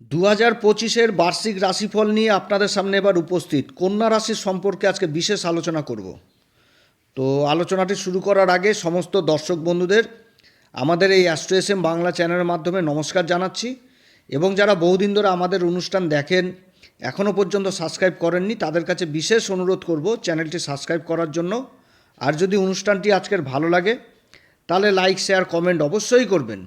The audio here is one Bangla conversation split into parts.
দু হাজার পঁচিশের বার্ষিক রাশিফল নিয়ে আপনাদের সামনে এবার উপস্থিত। কন্যা রাশির সম্পর্কে আজকে বিশেষ আলোচনা করব। তো আলোচনাটি শুরু করার আগে সমস্ত দর্শক বন্ধুদের, আমাদের এই অ্যাস্ট্রো এস এম বাংলা চ্যানেলের মাধ্যমে নমস্কার জানাচ্ছি এবং যারা বহুদিন ধরে আমাদের অনুষ্ঠান দেখেন এখনও পর্যন্ত সাবস্ক্রাইব করেননি, তাদের কাছে বিশেষ অনুরোধ করব চ্যানেলটি সাবস্ক্রাইব করার জন্য। আর যদি অনুষ্ঠানটি আজকের ভালো লাগে, তাহলে লাইক, শেয়ার, কমেন্ট অবশ্যই করবেন।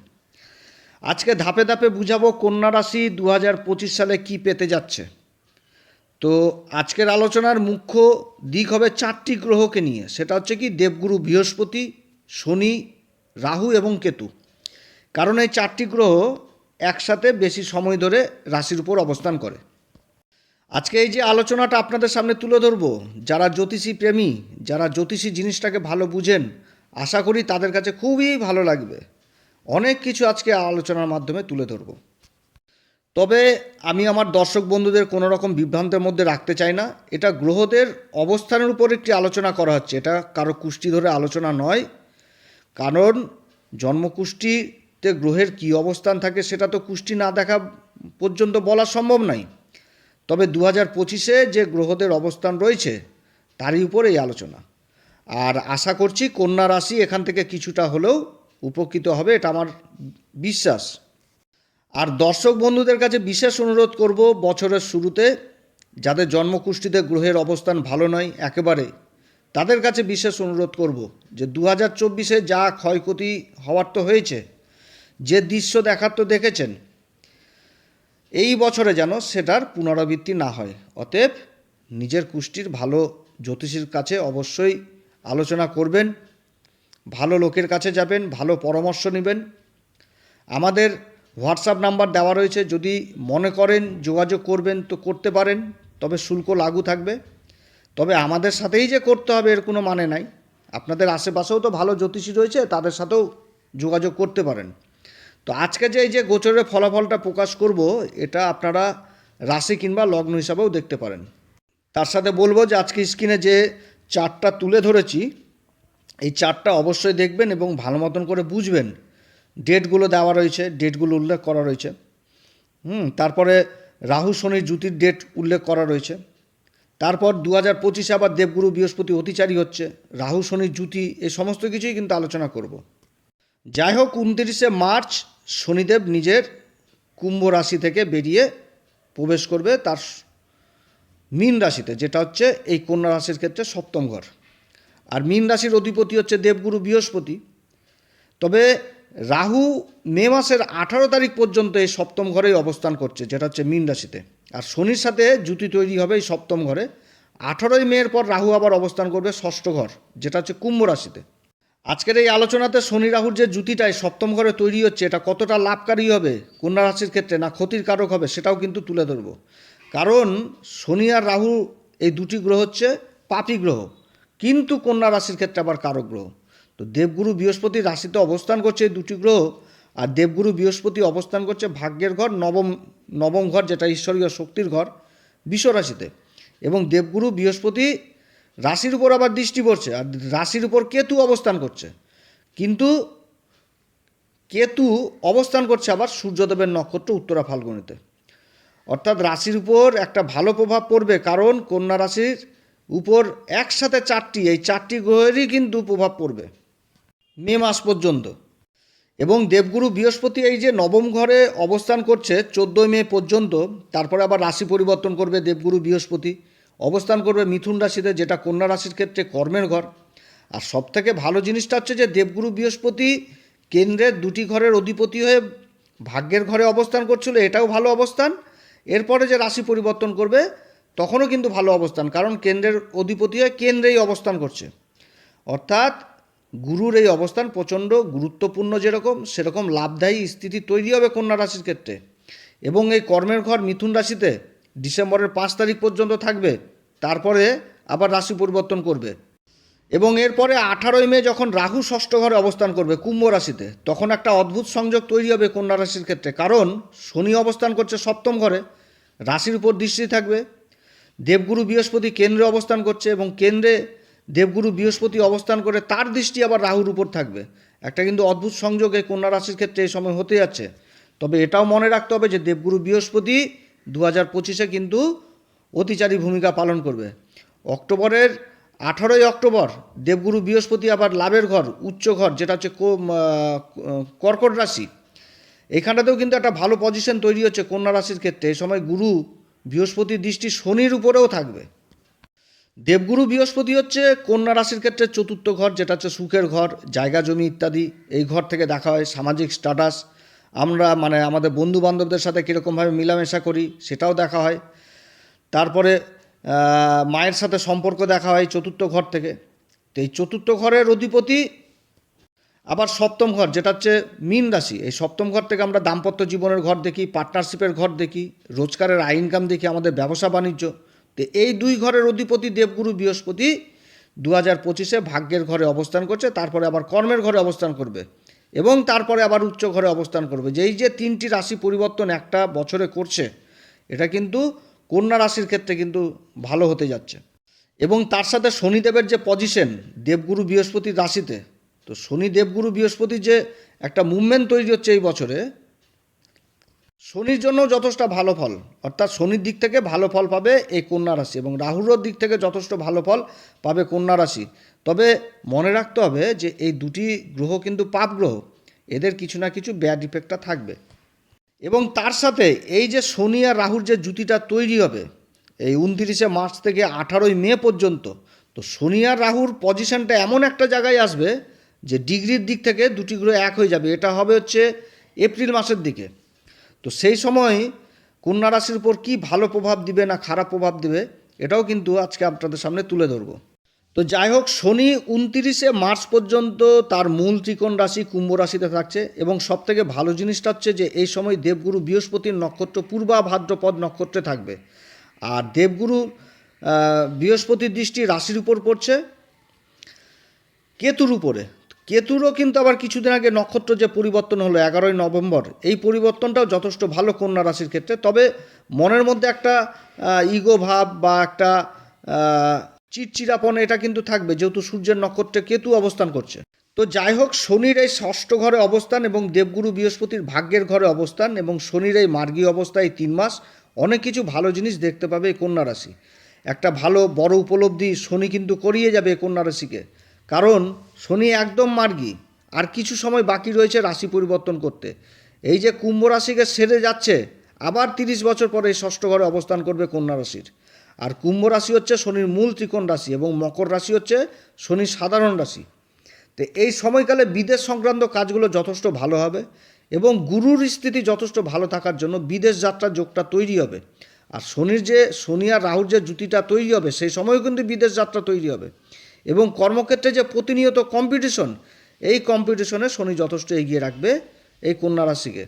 আজকে ধাপে ধাপে বুঝাবো কন্যা রাশি দু হাজার পঁচিশ সালে কি পেতে যাচ্ছে। তো আজকের আলোচনার মুখ্য দিক হবে চারটি গ্রহকে নিয়ে। সেটা হচ্ছে কি, দেবগুরু বৃহস্পতি, শনি, রাহু এবং কেতু। কারণ এই চারটি গ্রহ একসাথে বেশি সময় ধরে রাশির উপর অবস্থান করে। আজকে এই যে আলোচনাটা আপনাদের সামনে তুলে ধরবো, যারা জ্যোতিষী প্রেমী, যারা জ্যোতিষী জিনিসটাকে ভালো বুঝেন, আশা করি তাদের কাছে খুবই ভালো লাগবে। অনেক কিছু আজকে আলোচনার মাধ্যমে তুলে ধরব। তবে আমি আমার দর্শক বন্ধুদের কোনো রকম বিভ্রান্তের মধ্যে রাখতে চাই না। এটা গ্রহদের অবস্থানের উপর একটি আলোচনা করা হচ্ছে। এটা কারও কুষ্টি ধরে আলোচনা নয়। কারণ জন্মকুষ্টিতে গ্রহের কী অবস্থান থাকে সেটা তো কুষ্টি না দেখা পর্যন্ত বলা সম্ভব নয়। তবে দু হাজার পঁচিশে যে গ্রহদের অবস্থান রয়েছে, তারই উপর এই আলোচনা। আর আশা করছি কন্যা রাশি এখান থেকে কিছুটা হলেও উপকৃত হবে, এটা আমার বিশ্বাস। আর দর্শক বন্ধুদের কাছে বিশেষ অনুরোধ করব, বছরের শুরুতে যাদের জন্মকুষ্ঠিতে গ্রহের অবস্থান ভালো নয়, একেবারে তাদের কাছে বিশেষ অনুরোধ করব যে দু হাজার চব্বিশে যা ক্ষয়ক্ষতি হওয়ার তো হয়েছে, যে দৃশ্য দেখার তো দেখেছেন, এই বছরে যেন সেটার পুনরাবৃত্তি না হয়। অতএব নিজের কুষ্টির ভালো জ্যোতিষীর কাছে অবশ্যই আলোচনা করবেন। ভালো লোকের কাছে যাবেন, ভালো পরামর্শ নেবেন। আমাদের হোয়াটসঅ্যাপ নাম্বার দেওয়া রয়েছে, যদি মনে করেন যোগাযোগ করবেন তো করতে পারেন, তবে শুল্ক লাগু থাকবে। তবে আমাদের সাথেই যে করতে হবে এর কোনো মানে নাই। আপনাদের আশেপাশেও তো ভালো জ্যোতিষী রয়েছে, তাদের সাথেও যোগাযোগ করতে পারেন। তো আজকে যে এই যে গোচরের ফলাফলটা প্রকাশ করব, এটা আপনারা রাশি কিংবা লগ্ন হিসাবেও দেখতে পারেন। তার সাথে বলব যে আজকে স্ক্রিনে যে চারটা তুলে ধরেছি এই চারটা অবশ্যই দেখবেন এবং ভালো মতন করে বুঝবেন। ডেটগুলো দেওয়া রয়েছে, ডেটগুলো উল্লেখ করা রয়েছে। হুম, তারপরে রাহু শনির জ্যোতির ডেট উল্লেখ করা রয়েছে। তারপর দু হাজার পঁচিশে আবার দেবগুরু বৃহস্পতি অতিচারী হচ্ছে, রাহু শনির জ্যোতি এ সমস্ত কিছুই কিন্তু আলোচনা করব। যাই হোক, উনতিরিশে মার্চ শনিদেব নিজের কুম্ভ রাশি থেকে বেরিয়ে প্রবেশ করবে তার মীন রাশিতে, যেটা হচ্ছে এই কন্যা রাশির ক্ষেত্রে সপ্তম ঘর। আর মীন রাশির অধিপতি হচ্ছে দেবগুরু বৃহস্পতি। তবে রাহু মে মাসের আঠারো তারিখ পর্যন্ত এই সপ্তম ঘরেই অবস্থান করছে, যেটা হচ্ছে মীন রাশিতে। আর শনির সাথে জুতি তৈরি হবে এই সপ্তম ঘরে। আঠারোই মেয়ের পর রাহু আবার অবস্থান করবে ষষ্ঠ ঘর, যেটা হচ্ছে কুম্ভ রাশিতে। আজকের এই আলোচনাতে শনি রাহুর যে জুতিটাই সপ্তম ঘরে তৈরি হচ্ছে, এটা কতটা লাভকারী হবে, কন্যা রাশির ক্ষেত্রে না ক্ষতির কারক হবে, সেটাও কিন্তু তুলে ধরব। কারণ শনি আর রাহু এই দুটি গ্রহ হচ্ছে পাপি গ্রহ। কিন্তু কন্যা রাশির ক্ষেত্রে আবার কারক গ্রহ। তো দেবগুরু বৃহস্পতি রাশিতে অবস্থান করছে এই দুটি গ্রহ, আর দেবগুরু বৃহস্পতি অবস্থান করছে ভাগ্যের ঘর, নবম নবম ঘর যেটা ঈশ্বরীয় শক্তির ঘর, বিশ্ব রাশিতে। এবং দেবগুরু বৃহস্পতি রাশির উপর আবার দৃষ্টি পড়ছে, আর রাশির উপর কেতু অবস্থান করছে। কিন্তু কেতু অবস্থান করছে আবার সূর্যদেবের নক্ষত্র উত্তরা ফাল্গুনিতে। অর্থাৎ রাশির উপর একটা ভালো প্রভাব পড়বে কারণ কন্যা রাশির উপর একসাথে চারটি, এই চারটি গ্রহেরই কিন্তু প্রভাব পড়বে, মে মাস পর্যন্ত। এবং দেবগুরু বৃহস্পতি এই যে নবম ঘরে অবস্থান করছে, চোদ্দোই মে পর্যন্ত, তারপরে আবার রাশি পরিবর্তন করবে দেবগুরু বৃহস্পতি। অবস্থান করবে মিথুন রাশিতে, যেটা কন্যা রাশির ক্ষেত্রে কর্মের ঘর। আর সবথেকে ভালো জিনিসটা হচ্ছে যে দেবগুরু বৃহস্পতি কেন্দ্রের দুটি ঘরের অধিপতি হয়ে ভাগ্যের ঘরে অবস্থান করছিল, এটাও ভালো অবস্থান। এরপরে যে রাশি পরিবর্তন করবে তখনও কিন্তু ভালো অবস্থান, কারণ কেন্দ্রের অধিপতি হয়ে কেন্দ্রেই অবস্থান করছে। অর্থাৎ গুরুর এই অবস্থান প্রচণ্ড গুরুত্বপূর্ণ যেরকম, সেরকম লাভদায়ী স্থিতি তৈরি হবে কন্যা রাশির ক্ষেত্রে। এবং এই কর্মের ঘর মিথুন রাশিতে ডিসেম্বরের পাঁচ তারিখ পর্যন্ত থাকবে, তারপরে আবার রাশি পরিবর্তন করবে। এবং এরপরে আঠারোই মে যখন রাহু ষষ্ঠ ঘরে অবস্থান করবে কুম্ভ রাশিতে, তখন একটা অদ্ভুত সংযোগ তৈরি হবে কন্যা রাশির ক্ষেত্রে। কারণ শনি অবস্থান করছে সপ্তম ঘরে, রাশির উপর দৃষ্টি থাকবে দেবগুরু বৃহস্পতি কেন্দ্রে অবস্থান করছে এবং কেন্দ্রে দেবগুরু বৃহস্পতি অবস্থান করে তার দৃষ্টি আবার রাহুর উপর থাকবে। একটা কিন্তু অদ্ভুত সংযোগ কন্যা রাশির ক্ষেত্রে এই সময় হতে যাচ্ছে। তবে এটাও মনে রাখতে হবে যে দেবগুরু বৃহস্পতি দু হাজার পঁচিশে কিন্তু অতিচারী ভূমিকা পালন করবে। অক্টোবরের আঠারোই অক্টোবর দেবগুরু বৃহস্পতি আবার লাভের ঘর, উচ্চ ঘর, যেটা হচ্ছে কর্কট রাশি। এখানটাতেও কিন্তু একটা ভালো পজিশন তৈরি হচ্ছে কন্যা রাশির ক্ষেত্রে। এই সময় গুরু বৃহস্পতির দৃষ্টি শনির উপরেও থাকবে। দেবগুরু বৃহস্পতি হচ্ছে কন্যা রাশির ক্ষেত্রে চতুর্থ ঘর, যেটা হচ্ছে সুখের ঘর, জায়গা, জমি ইত্যাদি। এই ঘর থেকে দেখা হয় সামাজিক স্ট্যাটাস আমরা মানে আমাদের বন্ধু বান্ধবদের সাথে কীরকমভাবে মেলামেশা করি, সেটাও দেখা হয়। তারপরে মায়ের সাথে সম্পর্ক দেখা হয় চতুর্থ ঘর থেকে। তো এই চতুর্থ ঘরের অধিপতি আবার সপ্তম ঘর, যেটা হচ্ছে মীন রাশি, এই সপ্তম ঘর থেকে আমরা দাম্পত্য জীবনের ঘর দেখি পার্টনারশিপের ঘর দেখি, রোজগারের আয় ইনকাম দেখি, আমাদের ব্যবসা, বাণিজ্য। তো এই দুই ঘরের অধিপতি দেবগুরু বৃহস্পতি দু হাজার পঁচিশে ভাগ্যের ঘরে অবস্থান করছে, তারপরে আবার কর্মের ঘরে অবস্থান করবে এবং তারপরে আবার উচ্চ ঘরে অবস্থান করবে। যেই যে তিনটি রাশি পরিবর্তন একটা বছরে করছে, এটা কিন্তু কন্যা রাশির ক্ষেত্রে কিন্তু ভালো হতে যাচ্ছে। এবং তার সাথে শনিদেবের যে পজিশন দেবগুরু বৃহস্পতির রাশিতে তো শনি দেবগুরু বৃহস্পতির যে একটা মুভমেন্ট তৈরি হচ্ছে এই বছরে, শনির জন্য যথেষ্ট ভালো ফল, অর্থাৎ শনির দিক থেকে ভালো ফল পাবে এই কন্যা রাশি এবং রাহুরও দিক থেকে যথেষ্ট ভালো ফল পাবে কন্যা রাশি। তবে মনে রাখতে হবে যে এই দুটি গ্রহ কিন্তু পাপ গ্রহ, এদের কিছু না কিছু ব্যাড ইফেক্টটা থাকবে। এবং তার সাথে এই যে শনি আর রাহুর যে জুতিটা তৈরি হবে, এই উনতিরিশে মার্চ থেকে আঠারোই মে পর্যন্ত, তো শনি আর রাহুর পজিশনটা এমন একটা জায়গায় আসবে যে ডিগ্রির দিক থেকে দুটি গ্রহ এক হয়ে যাবে, এটা হবে হচ্ছে এপ্রিল মাসের দিকে। তো সেই সময় কন্যা রাশির উপর কী ভালো প্রভাব দিবে না খারাপ প্রভাব দিবে, এটাও কিন্তু আজকে আপনাদের সামনে তুলে ধরবো। তো যাই হোক, শনি উনতিরিশে মার্চ পর্যন্ত তার মূল ত্রিকোণ রাশি কুম্ভ রাশিতে থাকছে এবং সবথেকে ভালো জিনিসটা হচ্ছে যে এই সময় দেবগুরু বৃহস্পতির নক্ষত্র পূর্বা ভাদ্রপদ নক্ষত্রে থাকবে। আর দেবগুরু বৃহস্পতির দৃষ্টি রাশির উপর পড়ছে, কেতুর উপরে। কেতুরও কিন্তু আবার কিছুদিন আগে নক্ষত্র যে পরিবর্তন হলো এগারোই নভেম্বর এই পরিবর্তনটাও যথেষ্ট ভালো কন্যা রাশির ক্ষেত্রে। তবে মনের মধ্যে একটা ইগো ভাব বা একটা আহ, চিড়চিড়াপন এটা কিন্তু থাকবে যেহেতু সূর্যের নক্ষত্রে কেতু অবস্থান করছে। তো যাই হোক শনির এই ষষ্ঠ ঘরে অবস্থান এবং দেবগুরু বৃহস্পতির ভাগ্যের ঘরে অবস্থান এবং শনির এই মার্গী অবস্থা এই তিন মাস অনেক কিছু ভালো জিনিস দেখতে পাবে এই কন্যা রাশি। একটা ভালো বড় উপলব্ধি শনি কিন্তু করিয়ে যাবে কন্যা রাশিকে। কারণ শনি একদম মার্গী, আর কিছু সময় বাকি রয়েছে রাশি পরিবর্তন করতে। এই যে কুম্ভ রাশিকে সেরে যাচ্ছে, আবার তিরিশ বছর পরে এই ষষ্ঠ ঘরে অবস্থান করবে কন্যা রাশির। আর কুম্ভ রাশি হচ্ছে শনির মূল ত্রিকোণ রাশি এবং মকর রাশি হচ্ছে শনির সাধারণ রাশি। তো এই সময়কালে বিদেশ সংক্রান্ত কাজগুলো যথেষ্ট ভালো হবে এবং গুরুর স্থিতি যথেষ্ট ভালো থাকার জন্য বিদেশ যাত্রার যোগটা তৈরি হবে। আর শনির যে, শনি আর রাহুর যে জুতিটা তৈরি হবে, সেই সময়ও কিন্তু বিদেশ যাত্রা তৈরি হবে। এবং কর্মক্ষেত্রে যে প্রতিনিয়ত কম্পিটিশন এই কম্পিটিশনে শনি যথেষ্ট এগিয়ে রাখবে এই কন্যা রাশিকে।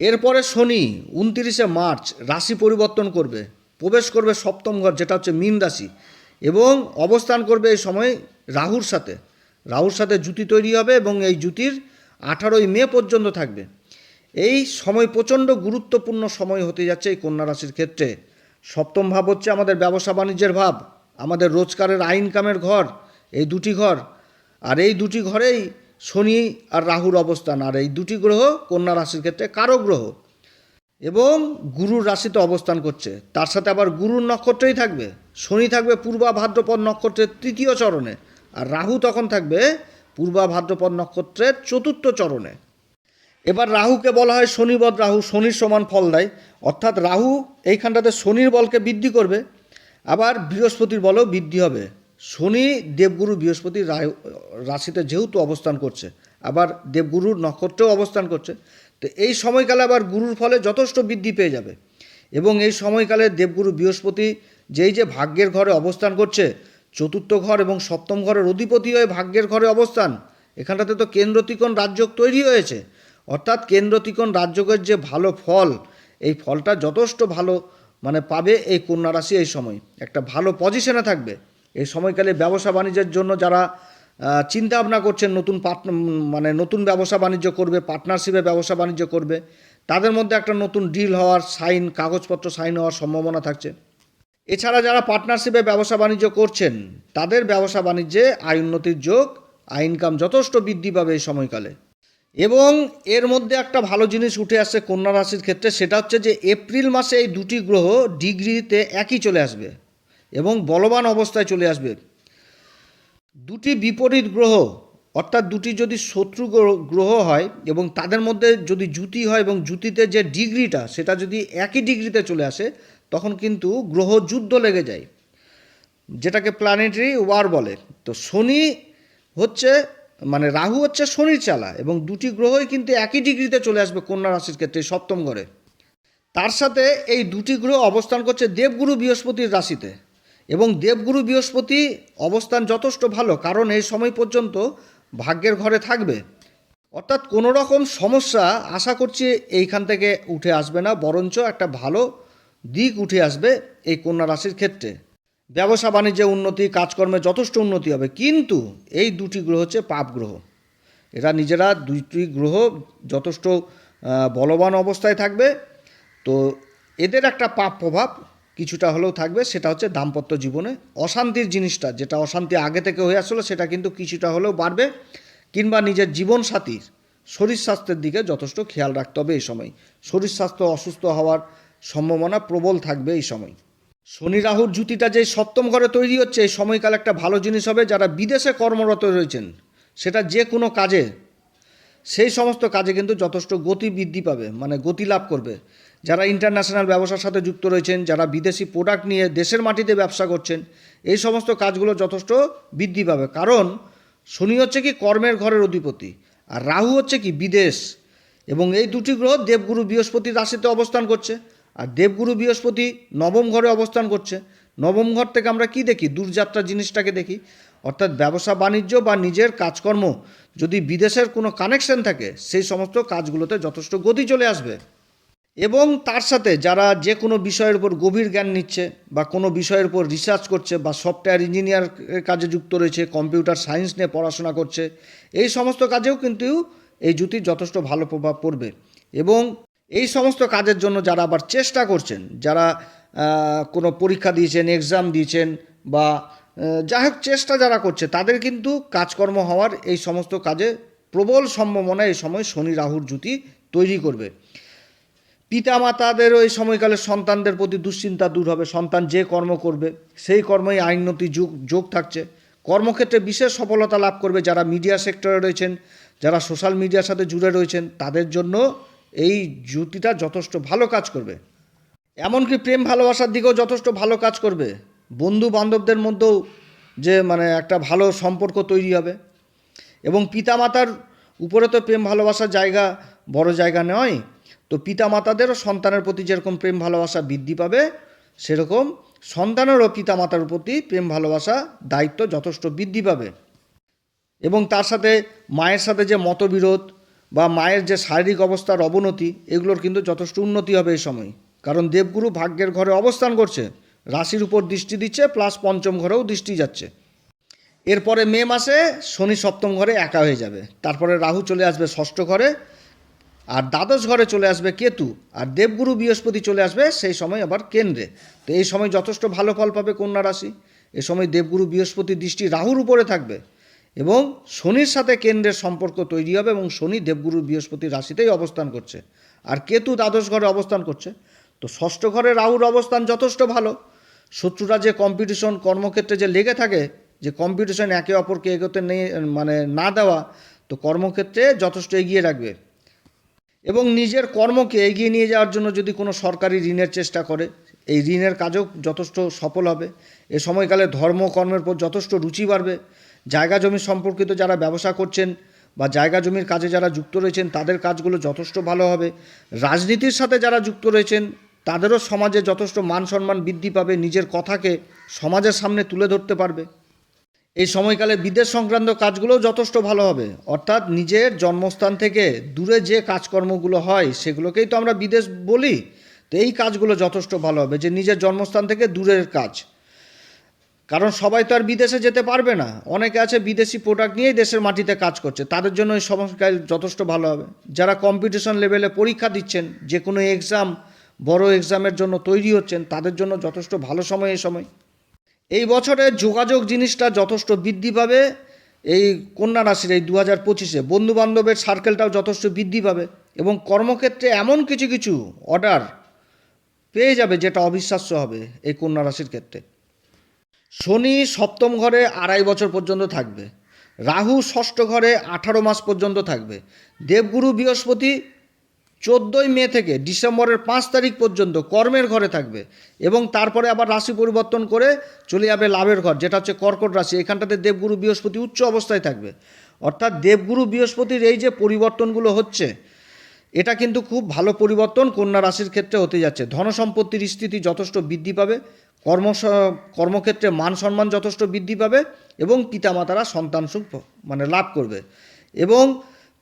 এরপরে শনি উনতিরিশে মার্চ রাশি পরিবর্তন করবে, প্রবেশ করবে সপ্তম ঘর, যেটা হচ্ছে মীন রাশি, এবং অবস্থান করবে এই সময় রাহুর সাথে। রাহুর সাথে জুতি তৈরি হবে এবং এই জুতির আঠারোই মে পর্যন্ত থাকবে। এই সময় প্রচণ্ড গুরুত্বপূর্ণ সময় হতে যাচ্ছে এই কন্যা রাশির ক্ষেত্রে। সপ্তম ভাব হচ্ছে আমাদের ব্যবসা বাণিজ্যের ভাব। আমাদের রোজগারের আয় ইনকামের ঘর, এই দুটি ঘর। আর এই দুটি ঘরেই শনি আর রাহুর অবস্থান, আর এই দুটি গ্রহ কন্যা রাশির ক্ষেত্রে কারও গ্রহ। এবং গুরুর রাশিতে অবস্থান করছে। তার সাথে আবার গুরুর নক্ষত্রেই থাকবে। শনি থাকবে পূর্বা ভাদ্রপদ নক্ষত্রের তৃতীয় চরণে, আর রাহু তখন থাকবে পূর্বা ভাদ্রপদ নক্ষত্রের চতুর্থ চরণে। এবার রাহুকে বলা হয় শনিবদ রাহু, শনির সমান ফল দেয়। অর্থাৎ রাহু এইখানটাতে শনির বলকে বৃদ্ধি করবে। আবার বৃহস্পতির বলও বৃদ্ধি হবে। শনি দেবগুরু বৃহস্পতির রাহু- রাশিতে যেহেতু অবস্থান করছে, আবার দেবগুরুর নক্ষত্রেও অবস্থান করছে, তো এই সময়কালে আবার গুরুর ফলে যথেষ্ট বৃদ্ধি পেয়ে যাবে। এবং এই সময়কালে দেবগুরু বৃহস্পতি যেই যে ভাগ্যের ঘরে অবস্থান করছে, চতুর্থ ঘর এবং সপ্তম ঘরের অধিপতি হয়ে ভাগ্যের ঘরে অবস্থান, এখানটাতে তো কেন্দ্রতিকোণ রাজ্য তৈরি হয়েছে। অর্থাৎ কেন্দ্রতিকোণ রাজ্যকের যে ভালো ফল, এই ফলটা যথেষ্ট ভালো মানে পাবে এই কন্যা রাশি এই সময়। একটা ভালো পজিশনে থাকবে। এই সময়কালে ব্যবসা বাণিজ্যের জন্য যারা চিন্তা ভাবনা করছেন, নতুন পার্ট মানে নতুন ব্যবসা বাণিজ্য করবে পার্টনারশিপে ব্যবসা বাণিজ্য করবে, তাদের মধ্যে একটা নতুন ডিল হওয়ার সাইন কাগজপত্র সাইন হওয়ার সম্ভাবনা থাকছে। এছাড়া যারা পার্টনারশিপে ব্যবসা বাণিজ্য করছেন, তাদের ব্যবসা বাণিজ্যে আয় উন্নতির যোগ, আয় ইনকাম যথেষ্ট বৃদ্ধি পাবে এই সময়কালে। এবং এর মধ্যে একটা ভালো জিনিস উঠে আসছে কন্যা রাশির ক্ষেত্রে, সেটা হচ্ছে যে এপ্রিল মাসে এই দুটি গ্রহ ডিগ্রিতে একই চলে আসবে এবং বলবান অবস্থায় চলে আসবে। দুটি বিপরীত গ্রহ, অর্থাৎ দুটি যদি শত্রু গ্রহ- হয় এবং তাদের মধ্যে যদি জুতি হয় এবং জুতিতে যে ডিগ্রিটা, সেটা যদি একই ডিগ্রিতে চলে আসে, তখন কিন্তু গ্রহ যুদ্ধ লেগে যায়, যেটাকে প্ল্যানেটারি ওয়ার বলে। তো শনি হচ্ছে মানে রাহু হচ্ছে শনির চালা এবং দুটি গ্রহই কিন্তু একই ডিগ্রিতে চলে আসবে কন্যা রাশির ক্ষেত্রে সপ্তম ঘরে। তার সাথে এই দুটি গ্রহ অবস্থান করছে দেবগুরু বৃহস্পতির রাশিতে এবং দেবগুরু বৃহস্পতি অবস্থান যথেষ্ট ভালো কারণ এই সময় পর্যন্ত ভাগ্যের ঘরে থাকবে। অর্থাৎ কোনো রকম সমস্যা আশা করছি এইখান থেকে উঠে আসবে না, বরঞ্চ একটা ভালো দিক উঠে আসবে এই কন্যা রাশির ক্ষেত্রে। ব্যবসা বাণিজ্যে উন্নতি, কাজকর্মে যথেষ্ট উন্নতি হবে। কিন্তু এই দুটি গ্রহ হচ্ছে পাপ গ্রহ। এরা নিজেরা দুইটি গ্রহ যথেষ্ট বলবান অবস্থায় থাকবে। তো এদের একটা পাপ প্রভাব কিছুটা হলেও থাকবে, সেটা হচ্ছে দাম্পত্য জীবনে। অশান্তির জিনিসটা, যেটা অশান্তি আগে থেকে হয়ে আসলো, সেটা কিন্তু কিছুটা হলেও বাড়বে। কিংবা নিজের জীবন সাথীর শরীর স্বাস্থ্যের দিকে যথেষ্ট খেয়াল রাখতে হবে এই সময়। শরীর স্বাস্থ্য অসুস্থ হওয়ার সম্ভাবনা প্রবল থাকবে এই সময়। শনি রাহুর জুতিটা যে সপ্তম ঘরে তৈরি হচ্ছে, এই সময়কাল একটা ভালো জিনিস হবে, যারা বিদেশে কর্মরত রয়েছেন, সেটা যে কোনো কাজে, সেই সমস্ত কাজে কিন্তু যথেষ্ট গতি বৃদ্ধি পাবে মানে গতি লাভ করবে। যারা ইন্টারন্যাশনাল ব্যবসার সাথে যুক্ত রয়েছেন, যারা বিদেশি প্রোডাক্ট নিয়ে দেশের মাটিতে ব্যবসা করছেন, এই সমস্ত কাজগুলো যথেষ্ট বৃদ্ধি পাবে। কারণ শনি হচ্ছে কি কর্মের ঘরের অধিপতি, আর রাহু হচ্ছে কি বিদেশ, এবং এই দুটি গ্রহ দেবগুরু বৃহস্পতি রাশিতে অবস্থান করছে। আর দেবগুরু বৃহস্পতি নবম ঘরে অবস্থান করছে। নবম ঘর থেকে আমরা কি দেখি? দূরযাত্রা জিনিসটাকে দেখি। অর্থাৎ ব্যবসা, বাণিজ্য বা নিজের কাজকর্ম যদি বিদেশের কোনো কানেকশন থাকে, সেই সমস্ত কাজগুলোতে যথেষ্ট গতি চলে আসবে। এবং তার সাথে যারা যে কোনো বিষয়ের উপর গভীর জ্ঞান নিচ্ছে বা কোনো বিষয়ের উপর রিসার্চ করছে বা সফটওয়্যার ইঞ্জিনিয়ার কাজে যুক্ত রয়েছে কম্পিউটার সায়েন্স নিয়ে পড়াশোনা করছে, এই সমস্ত কাজেও কিন্তু এই জুতির যথেষ্ট ভালো প্রভাব পড়বে। এবং এই সমস্ত কাজের জন্য যারা আবার চেষ্টা করছেন, যারা কোনো পরীক্ষা দিয়েছেন এক্সাম দিয়েছেন বা যাই হোক চেষ্টা যারা করছে, তাদের কিন্তু কাজকর্ম হওয়ার এই সমস্ত কাজে প্রবল সম্ভাবনা এই সময় শনি রাহুর জুতি তৈরি করবে। পিতামাতাদেরও এই সময়কালে সন্তানদের প্রতি দুশ্চিন্তা দূর হবে, সন্তান যে কর্ম করবে, সেই কর্মেই আইনতি যোগ যোগ থাকছে। কর্মক্ষেত্রে বিশেষ সফলতা লাভ করবে যারা মিডিয়া সেক্টরে রয়েছেন, যারা সোশ্যাল মিডিয়ার সাথে জুড়ে রয়েছেন, তাদের জন্য এই জুতিটা যথেষ্ট ভালো কাজ করবে। এমনকি প্রেম ভালোবাসার দিকেও যথেষ্ট ভালো কাজ করবে। বন্ধু বান্ধবদের মধ্যেও যে মানে একটা ভালো সম্পর্ক তৈরি হবে। এবং পিতামাতার উপরে তো প্রেম ভালোবাসার জায়গা বড় জায়গা নয়, তো পিতামাতাদেরও সন্তানের প্রতি যেরকম প্রেম ভালোবাসা বৃদ্ধি পাবে, সেরকম সন্তানেরও পিতামাতার প্রতি প্রেম ভালোবাসা দায়িত্ব যথেষ্ট বৃদ্ধি পাবে। এবং তার সাথে মায়ের সাথে যে মতবিরোধ বা মায়ের যে শারীরিক অবস্থার অবনতি, এগুলোর কিন্তু যথেষ্ট উন্নতি হবে এই সময়। কারণ দেবগুরু ভাগ্যের ঘরে অবস্থান করছে, রাশির উপর দৃষ্টি দিচ্ছে প্লাস পঞ্চম ঘরেও দৃষ্টি যাচ্ছে। এরপরে মে মাসে শনি সপ্তম ঘরে একা হয়ে যাবে। তারপরে রাহু চলে আসবে ষষ্ঠ ঘরে, আর দ্বাদশ ঘরে চলে আসবে কেতু, আর দেবগুরু বৃহস্পতি চলে আসবে সেই সময় আবার কেন্দ্রে। তো এই সময় যথেষ্ট ভালো ফল পাবে কন্যা রাশি। এ সময় দেবগুরু বৃহস্পতি দৃষ্টি রাহুর উপরে থাকবে। এবং শনির সাথে কেন্দ্রের সম্পর্ক তৈরি হবে এবং শনি দেবগুরু বৃহস্পতির রাশিতেই অবস্থান করছে। আর কেতু দ্বাদশ ঘরে অবস্থান করছে। তো ষষ্ঠ ঘরে রাহুর অবস্থান যথেষ্ট ভালো। শত্রুরা যে কম্পিটিশন কর্মক্ষেত্রে যে লেগে থাকে, যে কম্পিটিশন একে অপরকে এগোতে নেই মানে না দেওয়া, তো কর্মক্ষেত্রে যথেষ্ট এগিয়ে রাখবে। এবং নিজের কর্মকে এগিয়ে নিয়ে যাওয়ার জন্য যদি কোনো সরকারি ঋণের চেষ্টা করে, এই ঋণের কাজও যথেষ্ট সফল হবে। এ সময়কালে ধর্ম, কর্মের উপর যথেষ্ট রুচি বাড়বে। জায়গা জমি সম্পর্কিত যারা ব্যবসা করছেন বা জায়গা জমির কাজে যারা যুক্ত রয়েছেন, তাদের কাজগুলো যথেষ্ট ভালো হবে। রাজনীতির সাথে যারা যুক্ত রয়েছেন, তাদেরও সমাজে যথেষ্ট মান সম্মান বৃদ্ধি পাবে, নিজের কথাকে সমাজের সামনে তুলে ধরতে পারবে। এই সময়কালে বিদেশ সংক্রান্ত কাজগুলোও যথেষ্ট ভালো হবে। অর্থাৎ নিজের জন্মস্থান থেকে দূরে যে কাজকর্মগুলো হয়, সেগুলোকেই তো আমরা বিদেশ বলি। তো এই কাজগুলো যথেষ্ট ভালো হবে, যে নিজের জন্মস্থান থেকে দূরের কাজ। কারণ সবাই তো আর বিদেশে যেতে পারবে না। অনেকে আছে বিদেশি প্রোডাক্ট নিয়েই দেশের মাটিতে কাজ করছে। তাদের জন্য এই সময়কাল যথেষ্ট ভালো হবে। যারা কম্পিটিশন লেভেলে পরীক্ষা দিচ্ছেন যে কোনো এক্সাম বড় এক্সামের জন্য তৈরি হচ্ছেন, তাদের জন্য যথেষ্ট ভালো সময় এই সময়। এই বছরে যোগাযোগ জিনিসটা যথেষ্ট বৃদ্ধি পাবে। এই কন্যা রাশির এই দু হাজার পঁচিশে বন্ধুবান্ধবের সার্কেলটাও যথেষ্ট বৃদ্ধি পাবে এবং কর্মক্ষেত্রে এমন কিছু কিছু অর্ডার পেয়ে যাবে যেটা অবিশ্বাস্য হবে এই কন্যা রাশির ক্ষেত্রে। শনি সপ্তম ঘরে আড়াই বছর পর্যন্ত থাকবে। রাহু ষষ্ঠ ঘরে আঠারো মাস পর্যন্ত থাকবে। দেবগুরু বৃহস্পতি চোদ্দোই মে থেকে ডিসেম্বরের পাঁচ তারিখ পর্যন্ত কর্মের ঘরে থাকবে এবং তারপরে আবার রাশি পরিবর্তন করে চলে যাবে লাভের ঘর, যেটা হচ্ছে কর্কট রাশি। এখানটাতে দেবগুরু বৃহস্পতি উচ্চ অবস্থায় থাকবে। অর্থাৎ দেবগুরু বৃহস্পতির এই যে পরিবর্তনগুলো হচ্ছে এটা কিন্তু খুব ভালো পরিবর্তন কন্যা রাশির ক্ষেত্রে হতে যাচ্ছে। ধনসম্পত্তির স্থিতি যথেষ্ট বৃদ্ধি পাবে, কর্ম কর্মক্ষেত্রে মান সম্মান যথেষ্ট বৃদ্ধি পাবে এবং পিতামাতারা সন্তান সুখ মানে লাভ করবে। এবং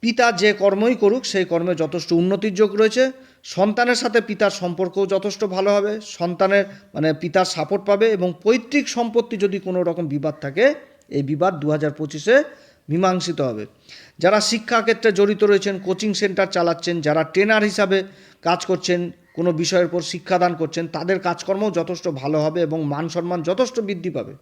পিতা যে কর্মই করুক, সেই কর্মে যথেষ্ট উন্নতির যোগ রয়েছে। সন্তানের সাথে পিতার সম্পর্কও যথেষ্ট ভালো হবে। সন্তানের মানে পিতার সাপোর্ট পাবে এবং পৈতৃক সম্পত্তি যদি কোনো রকম বিবাদ থাকে, এই বিবাদ দু হাজার পঁচিশে মীমাংসিত হবে। যারা শিক্ষাক্ষেত্রে জড়িত রয়েছেন, কোচিং সেন্টার চালাচ্ছেন, যারা ট্রেনার হিসাবে কাজ করছেন, কোনো বিষয়ের উপর শিক্ষাদান করছেন, তাদের কাজকর্মও যথেষ্ট ভালো হবে এবং মান সম্মান যথেষ্ট বৃদ্ধি পাবে।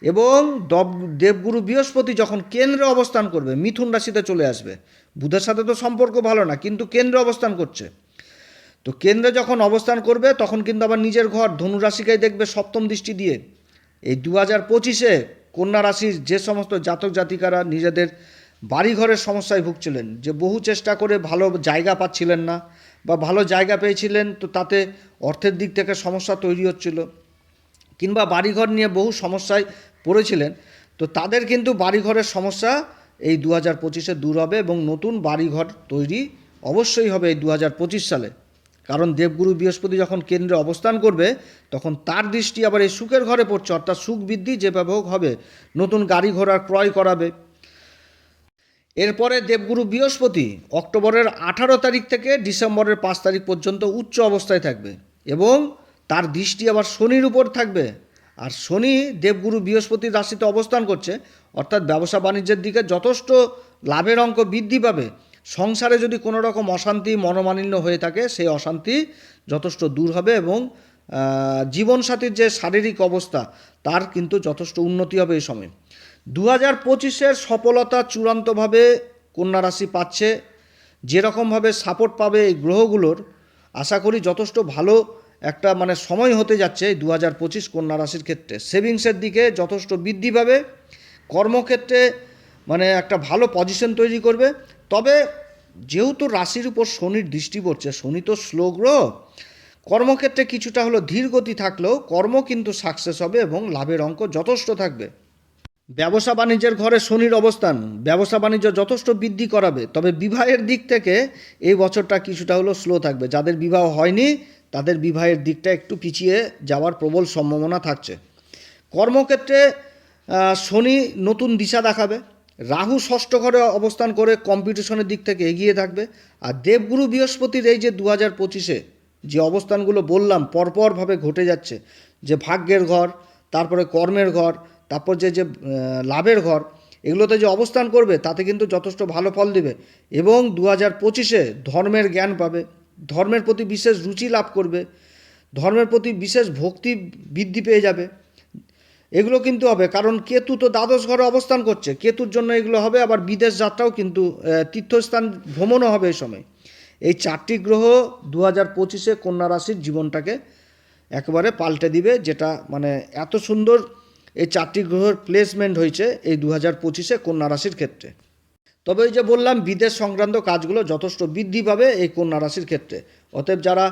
এবং দব- দেবগুরু বৃহস্পতি যখন কেন্দ্রে অবস্থান করবে, মিথুন রাশিতে চলে আসবে। বুধের সাথে তো সম্পর্ক ভালো না, কিন্তু কেন্দ্রে অবস্থান করছে। তো কেন্দ্রে যখন অবস্থান করবে, তখন কিন্তু আবার নিজের ঘর ধনু রাশিকেই দেখবে সপ্তম দৃষ্টি দিয়ে। এই দু হাজার পঁচিশে কন্যা রাশির যে সমস্ত জাতক জাতিকারা নিজেদের বাড়িঘরের সমস্যায় ভুগছিলেন, যে বহু চেষ্টা করে ভালো জায়গা পাচ্ছিলেন না বা ভালো জায়গা পেয়েছিলেন, তো তাতে অর্থের দিক থেকে সমস্যা তৈরি হচ্ছিল। কিংবা বাড়িঘর নিয়ে বহু সমস্যায় পড়েছিলেন, তো তাদের কিন্তু বাড়িঘরের সমস্যা এই দু হাজার পঁচিশে দূর হবে এবং নতুন বাড়িঘর তৈরি অবশ্যই হবে এই দু হাজার পঁচিশ সালে। কারণ দেবগুরু বৃহস্পতি যখন কেন্দ্রে অবস্থান করবে, তখন তার দৃষ্টি আবার এই সুখের ঘরে পড়ছে, অর্থাৎ সুখ বৃদ্ধি যেভাবে হোক হবে, নতুন গাড়ি ঘোড়া ক্রয় করাবে। এরপরে দেবগুরু বৃহস্পতি অক্টোবরের আঠারো তারিখ থেকে ডিসেম্বরের পাঁচ তারিখ পর্যন্ত উচ্চ অবস্থায় থাকবে এবং তার দৃষ্টি আবার শনির উপর থাকবে। আর শনি দেবগুরু বৃহস্পতির রাশিতে অবস্থান করছে, অর্থাৎ ব্যবসা বাণিজ্যের দিকে যথেষ্ট লাভের অঙ্ক বৃদ্ধি পাবে। সংসারে যদি কোনো রকম অশান্তি মনোমালিন্য হয়ে থাকে, সেই অশান্তি যথেষ্ট দূর হবে এবং জীবনসাথীর যে শারীরিক অবস্থা, তার কিন্তু যথেষ্ট উন্নতি হবে এই সময়। দু হাজার পঁচিশের সফলতা চূড়ান্তভাবে কন্যা রাশি পাচ্ছে, যেরকমভাবে সাপোর্ট পাবে এই গ্রহগুলোর, আশা করি যথেষ্ট ভালো একটা মানে সময় হতে যাচ্ছে দু হাজার পঁচিশ কন্যা রাশির ক্ষেত্রে। সেভিংসের দিকে যথেষ্ট বৃদ্ধি পাবে, কর্মক্ষেত্রে মানে একটা ভালো পজিশন তৈরি করবে তবে যেহেতু রাশির উপর শনির দৃষ্টি পড়ছে, শনি তো স্লো গ্রহ কর্মক্ষেত্রে কিছুটা হলো ধীর গতি থাকলেও কর্ম কিন্তু সাকসেস হবে এবং লাভের অঙ্ক যথেষ্ট থাকবে। ব্যবসা বাণিজ্যের ঘরে শনির অবস্থান, ব্যবসা বাণিজ্য যথেষ্ট বৃদ্ধি করাবে, তবে বিবাহের দিক থেকে এই বছরটা কিছুটা হলো স্লো থাকবে। যাদের বিবাহ হয়নি, তাদের বিবাহের দিকটা একটু পিছিয়ে যাওয়ার প্রবল সম্ভাবনা থাকছে। কর্মক্ষেত্রে শনি নতুন দিশা দেখাবে। রাহু ষষ্ঠ ঘরে অবস্থান করে কম্পিটিশনের দিক থেকে এগিয়ে থাকবে। আর দেবগুরু বৃহস্পতির এই যে দু হাজার পঁচিশে যে অবস্থানগুলো বললাম, পরপরভাবে ঘটে যাচ্ছে, যে ভাগ্যের ঘর, তারপরে কর্মের ঘর, তারপর যে যে লাভের ঘর, এগুলোতে যে অবস্থান করবে, তাতে কিন্তু যথেষ্ট ভালো ফল দিবে এবং দু হাজার পঁচিশে ধর্মের জ্ঞান পাবে, ধর্মের প্রতি বিশেষ রুচি লাভ করবে, ধর্মের প্রতি বিশেষ ভক্তি বৃদ্ধি পেয়ে যাবে। এগুলো কিন্তু হবে, কারণ কেতু তো দ্বাদশ ঘরে অবস্থান করছে। কেতুর জন্য এগুলো হবে, আবার বিদেশ যাত্রাও কিন্তু তীর্থস্থান ভ্রমণও হবে এই সময়। এই চারটি গ্রহ দু হাজার পঁচিশে কন্যা রাশির জীবনটাকে একেবারে পাল্টে দিবে, যেটা মানে এত সুন্দর এই চারটি গ্রহের প্লেসমেন্ট হয়েছে এই দু হাজার পঁচিশে কন্যা রাশির ক্ষেত্রে। তবে ওই যে বললাম, বিদেশ সংক্রান্ত কাজগুলো যথেষ্ট বৃদ্ধি পাবে এই কন্যা রাশির ক্ষেত্রে। অতএব যারা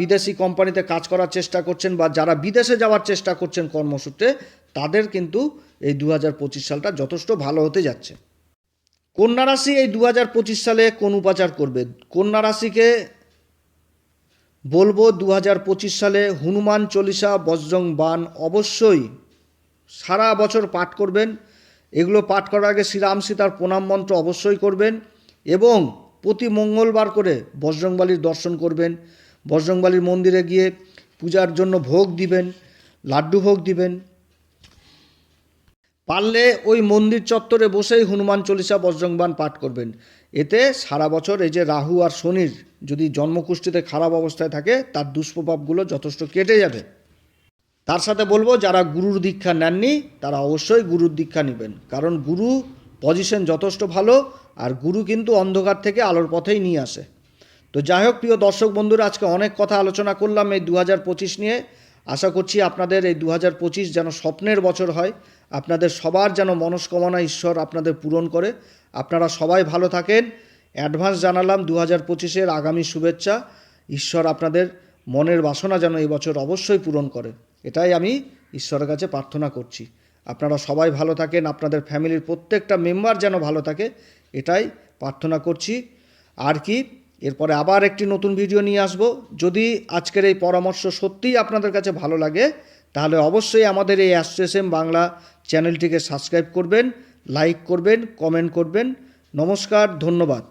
বিদেশি কোম্পানিতে কাজ করার চেষ্টা করছেন বা যারা বিদেশে যাওয়ার চেষ্টা করছেন কর্মসূত্রে, তাদের কিন্তু এই দু হাজার পঁচিশ সালটা যথেষ্ট ভালো হতে যাচ্ছে। কন্যা রাশি এই দু হাজার পঁচিশ সালে কোন উপাচার করবে? কন্যা রাশিকে বলব দু হাজার পঁচিশ সালে হনুমান চল্লিশা, বজ্রং বান অবশ্যই সারা বছর পাঠ করবেন। এগুলো পাঠ করার আগে শ্রীরাম সীতার প্রণাম মন্ত্র অবশ্যই করবেন এবং প্রতি মঙ্গলবার করে বজরংবালির দর্শন করবেন। বজরংবালির মন্দিরে গিয়ে পূজার জন্য ভোগ দিবেন, লাড্ডু ভোগ দিবেন। পারলে ওই মন্দির চত্বরে বসেই হনুমান চল্লিশা বজ্রংবান পাঠ করবেন। এতে সারা বছর এই যে রাহু আর শনির যদি জন্মকুষ্ঠিতে খারাপ অবস্থায় থাকে, তার দুষ্প্রভাবগুলো যথেষ্ট কেটে যাবে। তার সাথে বলব, যারা গুরুর দীক্ষা নেননি, তারা অবশ্যই গুরুর দীক্ষা নেবেন। কারণ গুরু পজিশন যথেষ্ট ভালো আর গুরু কিন্তু অন্ধকার থেকে আলোর পথেই নিয়ে আসে। তো যাই হোক প্রিয় দর্শক বন্ধুরা, আজকে অনেক কথা আলোচনা করলাম এই দু হাজার পঁচিশ নিয়ে। আশা করছি আপনাদের এই দু হাজার পঁচিশ যেন স্বপ্নের বছর হয়, আপনাদের সবার যেন মনস্কামনা ঈশ্বর আপনাদের পূরণ করে। আপনারা সবাই ভালো থাকেন। অ্যাডভান্স জানালাম দু হাজার পঁচিশের আগামী শুভেচ্ছা। ঈশ্বর আপনাদের মনের বাসনা যেন এই বছর অবশ্যই পূরণ করে। এটাই আমি ঈশ্বরের কাছে প্রার্থনা করছি। আপনারা সবাই ভালো থাকেন, আপনাদের ফ্যামিলির প্রত্যেকটা মেম্বার যেন ভালো থাকে। এটাই প্রার্থনা করছি। আর কি, এরপরে আবার একটি নতুন ভিডিও নিয়ে আসব। যদি আজকের এই পরামর্শ সত্যিই আপনাদের কাছে ভালো লাগে, তাহলে অবশ্যই আমাদের এই অ্যাসোসিয়েশন বাংলা চ্যানেলটিকে সাবস্ক্রাইব করবেন লাইক করবেন কমেন্ট করবেন। নমস্কার, ধন্যবাদ।